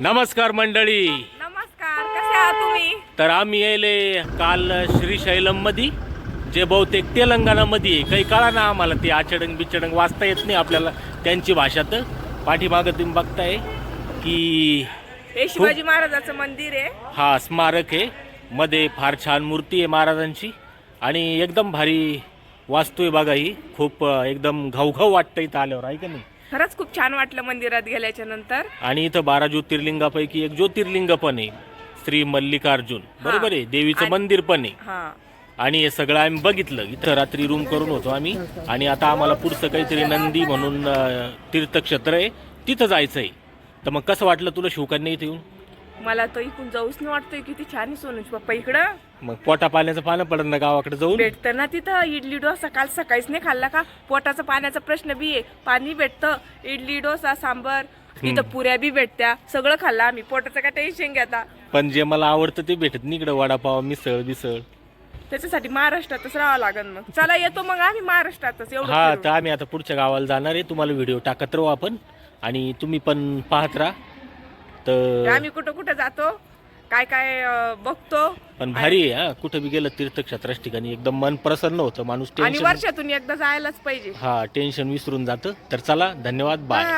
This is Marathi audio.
नमस्कार मंडळी. नमस्कार कसे आहात तुम्ही? तर आम्ही यायले काल श्रीशैलममध्ये जे बहुतेक तेलंगणामध्ये आहे. काही कळा ना आम्हाला ते आचडंग बिचडंग वाचता येत नाही आपल्याला त्यांची भाषा तर. पाठीमागं तुम्ही बघताय की हे शिवाजी महाराजाचं मंदिर आहे. हा स्मारक आहे. मध्ये फार छान मूर्ती आहे महाराजांची. आणि एकदम भारी वास्तू आहे बघा ही. खूप अं, एकदम घवघव वाटतं इथं आल्यावर आहे का नाही? खरंच खूप छान वाटलं मंदिरात गेल्याच्यानंतर. आणि इथं बारा ज्योतिर्लिंगापैकी एक ज्योतिर्लिंग पण आहे. श्री मल्लिकार्जुन. बरोबर आहे? देवीचं मंदिर पण आहे. हा. आणि हे सगळं आम्ही बघितलं. इथं रात्री रूम करून होतो आम्ही. आणि आता आम्हाला पुढचं काहीतरी नंदी म्हणून अं, तीर्थक्षेत्र आहे. तिथं जायचं आहे तर मग कसं वाटलं तुला शिवकन्या इथे येऊन? मला तर इकून जाऊच नाही वाटतंय किती छान आहे सोनूच पप्पा इकडं. मग पोटा पाण्याचं पानं पडत ना गावाकडे जाऊन? भेटतं ना तिथं इडली डोसा. काल सकाळीच नाही खाल्ला का? पोटाचा पाण्याचा प्रश्न बी आहे. पाणी भेटतं इडली डोसा सांबर इथं पुऱ्या बी भेटत्या. सगळं खाल्लं आम्ही. पोटाचं काय टेन्शन घेता. पण जे मला आवडतं ते भेटत नाही इकडं वडापाव मिसळ बिसळ. त्याच्यासाठी महाराष्ट्रातच राहावं लागेल मग. चला येतो मग आम्ही महाराष्ट्रातच. एवढं हा फिरून. आम्ही आता पुढच्या गावाला जाणार आहे. तुम्हाला व्हिडिओ टाकत राहू आपण. आणि तुम्ही पण पाहत राहा. तर आम्ही कुठं कुठं जातो काय काय अं, बघतो. पण भारी आहे हा. कुठं बी गेलं तीर्थक्षेत्राच्या ठिकाणी एकदम मन प्रसन्न होतं माणूस आणि टेन्शन वर्षातून एकदा जायलाच पाहिजे. हा टेन्शन विसरून जातं. तर चला धन्यवाद बाय बाय.